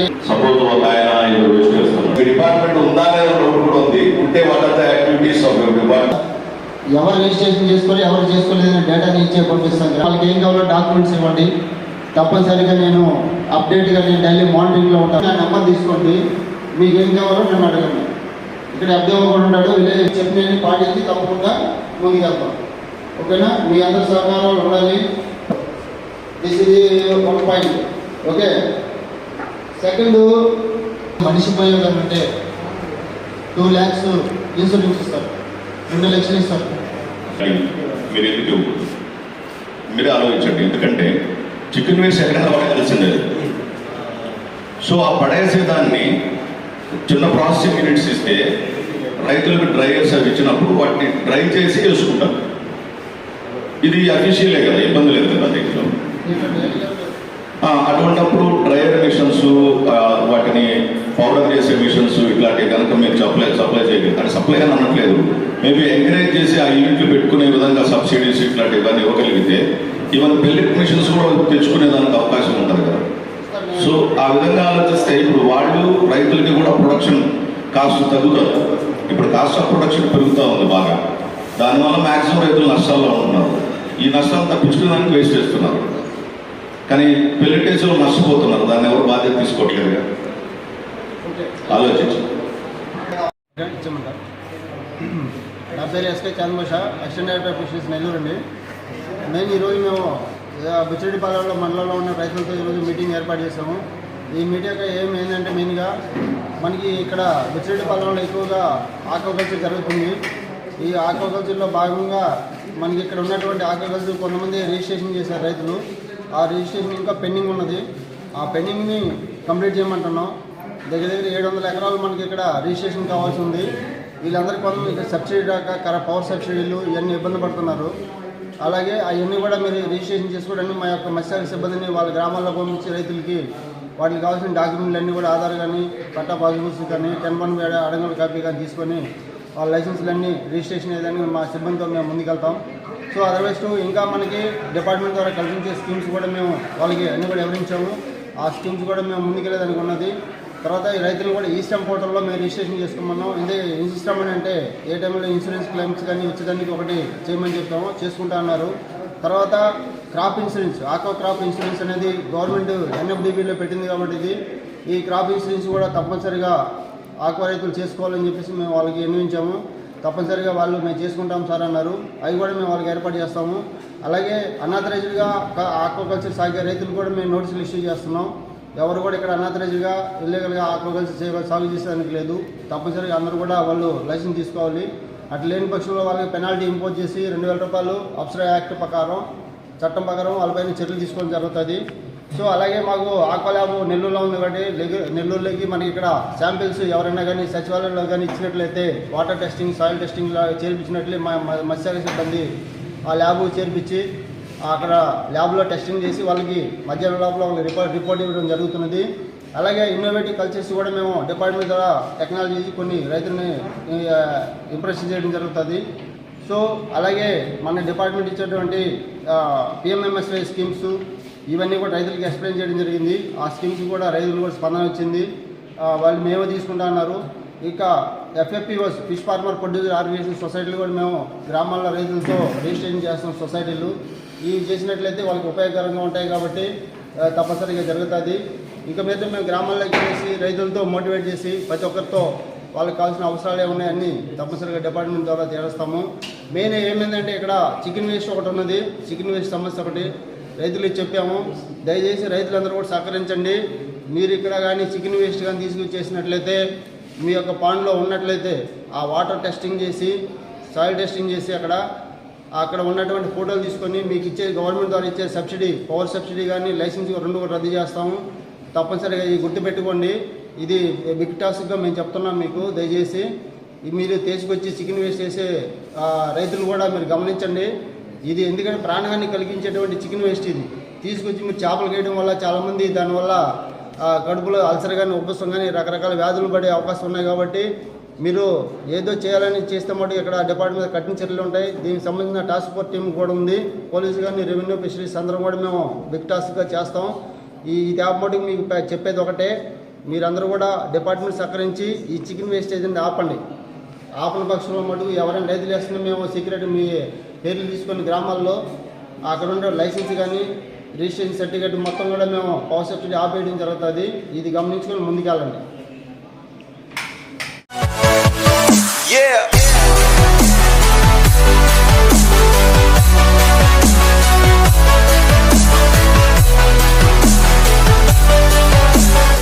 చేయాలి. సపోజ్ ఒక ఆయన డిపార్ట్మెంట్ ఉందా లేదా కూడా ఉంది. ఉంటే యాక్టివిటీస్ ఆఫ్ యువర్ డిపార్ట్మెంట్ ఎవరు రిజిస్ట్రేషన్ చేసుకొని ఎవరు చేసుకోలేదని డేటాని ఇచ్చే పంపిస్తాం. వాళ్ళకి ఏం కావాలో డాక్యుమెంట్స్ ఇవ్వండి. తప్పనిసరిగా నేను అప్డేట్గా నేను డైలీ మానిటరింగ్లో ఉంటాను. నా నెంబర్ తీసుకోండి. మీకు ఏం కావాలో నన్ను అడగండి. ఇక్కడ అబ్దేవ కూడా ఉంటాడు విలేజ్ చెప్పిన పాటించి తప్పకుండా ముందుకెళ్తాం ఓకేనా? మీ అందరి సహకారాలు ఉండాలి. దిస్ ఇది వన్ పాయింట్ ఓకే సెకండ్ మనిషి పోయేదాన్ని అంటే టూ ల్యాక్స్ ఇన్సూరెన్స్ ఇస్తారు రెండు లక్షలు ఇస్తారు. మీరు ఎందుకు? మీరే ఆలోచించండి. ఎందుకంటే చికెన్ వేస్ట్ ఎక్కడైనా పడేయాల్సిందే సో ఆ పడేసే దాన్ని చిన్న ప్రాసెసింగ్ యూనిట్స్ ఇస్తే రైతులకు డ్రైవర్స్ అవి ఇచ్చినప్పుడు వాటిని డ్రై చేసి వేసుకుంటారు. ఇది అఫీషియలే కదా? ఇబ్బంది లేదు కదా దీంట్లో? అటువంటప్పుడు డ్రైయర్ మిషన్స్ వాటిని పౌడర్ చేసే మిషన్స్ ఇట్లాంటివి కనుక మీరు సప్లై సప్లై చేయగలరు అంటే సప్లై అని అనట్లేదు. మేబీ ఎంకరేజ్ చేసి ఆ యూనిట్లు పెట్టుకునే విధంగా సబ్సిడీస్ ఇట్లాంటివి కానీ ఇవ్వగలిగితే ఈవెన్ పెల్లెట్ మిషన్స్ కూడా తెచ్చుకునే దానికి అవకాశం ఉంటుంది కదా. సో ఆ విధంగా ఆలోచిస్తే ఇప్పుడు వాళ్ళు రైతులకి కూడా ప్రొడక్షన్ కాస్ట్ తగ్గుతుంది. ఇప్పుడు కాస్ట్ ఆఫ్ ప్రొడక్షన్ పెరుగుతూ ఉంది బాగా. దానివల్ల మ్యాక్సిమం రైతులు నష్టాల్లో ఉంటున్నారు. ఈ నష్టాలు తప్పించుకోవడానికి వేస్ట్ చేస్తున్నారు. కానీ పెళ్ళిటేజ్లో నష్టపోతున్నారు దాన్ని ఎవరు బాధ్యత తీసుకోవట్లేదు ఆలోచించి. నా పేరు SK Chandrabhusha assistant director fisheries Nellore అండి మేము ఈరోజు మేము బుచ్చిరెడ్డిపాలెంలో మండలంలో ఉన్న రైతులతో ఈరోజు మీటింగ్ ఏర్పాటు చేసాము ఈ మీటింగ్ ఏం ఏంటంటే మెయిన్గా మనకి ఇక్కడ బుచ్చిరెడ్డిపాలెంలో ఎక్కువగా ఆక్వాకల్చర్ జరుగుతుంది. ఈ ఆక్వాకల్చర్లో భాగంగా మనకి ఇక్కడ ఉన్నటువంటి ఆక్వాకల్చర్ కొంతమంది రిజిస్ట్రేషన్ చేశారు రైతులు. ఆ రిజిస్ట్రేషన్ ఇంకా పెండింగ్ ఉన్నది. ఆ పెండింగ్ని కంప్లీట్ చేయమంటున్నాం. దగ్గర దగ్గర ఏడు వందల ఎకరాలు మనకి ఇక్కడ రిజిస్ట్రేషన్ కావాల్సి ఉంది. వీళ్ళందరి కోసం ఇక్కడ సబ్సిడీ రాక కర పవర్ సబ్సిడీలు ఇవన్నీ ఇబ్బంది పడుతున్నారు. అలాగే అవన్నీ కూడా మీరు రిజిస్ట్రేషన్ చేసుకోవడానికి మా యొక్క మత్స్యశాఖ సిబ్బందిని వాళ్ళ గ్రామాల్లో పంపించి రైతులకి వాటికి కావాల్సిన డాక్యుమెంట్లు అన్నీ కూడా ఆధార్ కానీ పట్టా పాస్బుక్స్ కానీ టెన్ వన్ అడంగల్ కాపీ కానీ తీసుకొని వాళ్ళ లైసెన్స్లన్నీ రిజిస్ట్రేషన్ ఏదైనా మా సిబ్బందితో మేము ముందుకెళ్తాం. సో అదర్వైజ్ ఇంకా మనకి డిపార్ట్మెంట్ ద్వారా కల్పించే స్కీమ్స్ కూడా మేము వాళ్ళకి అన్ని కూడా వివరించాము. ఆ స్కీమ్స్ కూడా మేము ముందుకెళ్ళేదానికి ఉన్నది. తర్వాత ఈ రైతులు కూడా ఈ స్టెమ్ పోర్టల్లో మేము రిజిస్ట్రేషన్ చేసుకోమన్నాం ఇదే ఈ సిస్టమ్ అని అంటే ఏ టైంలో ఇన్సూరెన్స్ క్లెయిమ్స్ కానీ వచ్చేదానికి ఒకటి చేయమని చెప్తాము చేసుకుంటా అన్నారు. తర్వాత crop insurance aqua crop insurance అనేది గవర్నమెంట్ ఎన్ఎఫ్డిబిలో పెట్టింది కాబట్టి ఇది. ఈ క్రాప్ ఇన్సూరెన్స్ కూడా తప్పనిసరిగా ఆక్వా రైతులు చేసుకోవాలని చెప్పేసి మేము వాళ్ళకి ఎన్నించాము తప్పనిసరిగా వాళ్ళు మేము చేసుకుంటాం సార్ అన్నారు. అవి కూడా మేము వాళ్ళకి ఏర్పాటు చేస్తాము. అలాగే అనాథరైజ్డ్గా ఆక్వాకల్చర్ సాగే రైతులు కూడా మేము నోటీసులు ఇష్యూ చేస్తున్నాం. ఎవరు కూడా ఇక్కడ అనాథరైజ్డ్గా ఇల్లీగల్గా ఆక్వాకల్చర్ చేయ సాగు చేసేదానికి లేదు. తప్పనిసరిగా అందరూ కూడా వాళ్ళు లైసెన్స్ తీసుకోవాలి. అట్లా లేని పక్షంలో వాళ్ళకి పెనాల్టీ ఇంపోజ్ చేసి రెండు వేల రూపాయలు అప్సరా యాక్ట్ ప్రకారం చట్టం ప్రకారం వాళ్ళపైన చర్యలు తీసుకోవడం జరుగుతుంది. సో అలాగే మాకు ఆక్వా ల్యాబ్ నెల్లూరులో ఉంది కాబట్టి నెల్లూరులోకి మనకి ఇక్కడ శాంపిల్స్ ఎవరైనా కానీ సచివాలయంలో కానీ ఇచ్చినట్లయితే వాటర్ టెస్టింగ్ సాయిల్ టెస్టింగ్ చేర్పించినట్లే మా మా- మత్స్యశాఖ సిబ్బంది ఆ ల్యాబ్ చేర్పించి అక్కడ ల్యాబ్లో టెస్టింగ్ చేసి వాళ్ళకి మధ్యాహ్నం లోపల వాళ్ళకి రిపోర్ట్ రిపోర్ట్ ఇవ్వడం జరుగుతున్నది. అలాగే ఇన్నోవేటివ్ కల్చర్స్ కూడా మేము డిపార్ట్మెంట్ ద్వారా టెక్నాలజీ కొన్ని రైతుల్ని ఇంప్రెస్ చేయడం జరుగుతుంది. సో అలాగే మన డిపార్ట్మెంట్ ఇచ్చేటువంటి పిఎంఎంఎస్వై స్కీమ్స్ ఇవన్నీ కూడా రైతులకు ఎక్స్ప్లెయిన్ చేయడం జరిగింది. ఆ స్కీమ్స్ కూడా రైతులు కూడా స్పందన వచ్చింది. వాళ్ళు మేమే తీసుకుంటా అన్నారు. ఇక FFPOs fish farmer producer organisation సొసైటీలు కూడా మేము గ్రామాల్లో రైతులతో రిజిస్ట్రేషన్ చేస్తాం సొసైటీలు. ఇవి చేసినట్లయితే వాళ్ళకి ఉపయోగకరంగా ఉంటాయి కాబట్టి తప్పనిసరిగా జరుగుతుంది. ఇక మీద మేము గ్రామాల్లోకి చేసి రైతులతో మోటివేట్ చేసి ప్రతి ఒక్కరితో వాళ్ళకి కావాల్సిన అవసరాలు ఏమున్నాయి అన్నీ తప్పనిసరిగా డిపార్ట్మెంట్ ద్వారా తీరుస్తాము. మెయిన్ ఏమైందంటే ఇక్కడ చికెన్ వేస్ట్ ఒకటి ఉన్నది. చికెన్ వేస్ట్ సమస్య ఒకటి. రైతులకు చెప్పాము. దయచేసి రైతులందరూ కూడా సహకరించండి. మీరు ఇక్కడ కానీ చికెన్ వేస్ట్ కానీ తీసుకొచ్చేసినట్లయితే మీ యొక్క పాండ్లో ఉన్నట్లయితే ఆ వాటర్ టెస్టింగ్ చేసి సాయిల్ టెస్టింగ్ చేసి అక్కడ అక్కడ ఉన్నటువంటి ఫోటోలు తీసుకొని మీకు ఇచ్చే గవర్నమెంట్ ద్వారా ఇచ్చే సబ్సిడీ పవర్ సబ్సిడీ కానీ లైసెన్స్ రెండు కూడా రద్దు చేస్తాము. తప్పనిసరిగా ఇది గుర్తుపెట్టుకోండి. ఇది బిగ్ టాస్క్గా మేము చెప్తున్నాం మీకు. దయచేసి మీరు తీసుకొచ్చి చికెన్ వేస్ట్ చేసే రైతులు కూడా మీరు గమనించండి. ఇది ఎందుకంటే ప్రాణహాని కలిగించేటువంటి చికెన్ వేస్ట్ ఇది. తీసుకొచ్చి మీరు చేపలు వేయడం వల్ల చాలామంది దానివల్ల కడుపులో అల్సర్ కానీ ఉబ్బసం కానీ రకరకాల వ్యాధులు పడే అవకాశం ఉన్నాయి కాబట్టి మీరు ఏదో చేయాలని చేస్తే మటు ఇక్కడ డిపార్ట్మెంట్ మీద కఠిన చర్యలు ఉంటాయి. దీనికి సంబంధించిన టాస్క్ ఫోర్స్ టీం కూడా ఉంది. పోలీసు కానీ రెవెన్యూ ఫిషరీస్ అందరం కూడా మేము బిగ్ టాస్క్గా చేస్తాం. ఈ ఇది మటుకు మీకు చెప్పేది ఒకటే. మీరందరూ కూడా డిపార్ట్మెంట్ సహకరించి ఈ చికెన్ వేస్టేజ్ని ఆపండి. ఆపని పక్షంలో మటుకు ఎవరైనా రైతులు వేస్తున్నా మేము సీక్రెట్ మీ పేర్లు తీసుకొని గ్రామాల్లో అక్కడ ఉండే లైసెన్స్ కానీ రిజిస్ట్రేషన్ సర్టిఫికేట్ మొత్తం కూడా మేము పవర్ సబ్సిడీ ఆపేయడం జరుగుతుంది. ఇది గమనించుకొని ముందుకెళ్ళండి.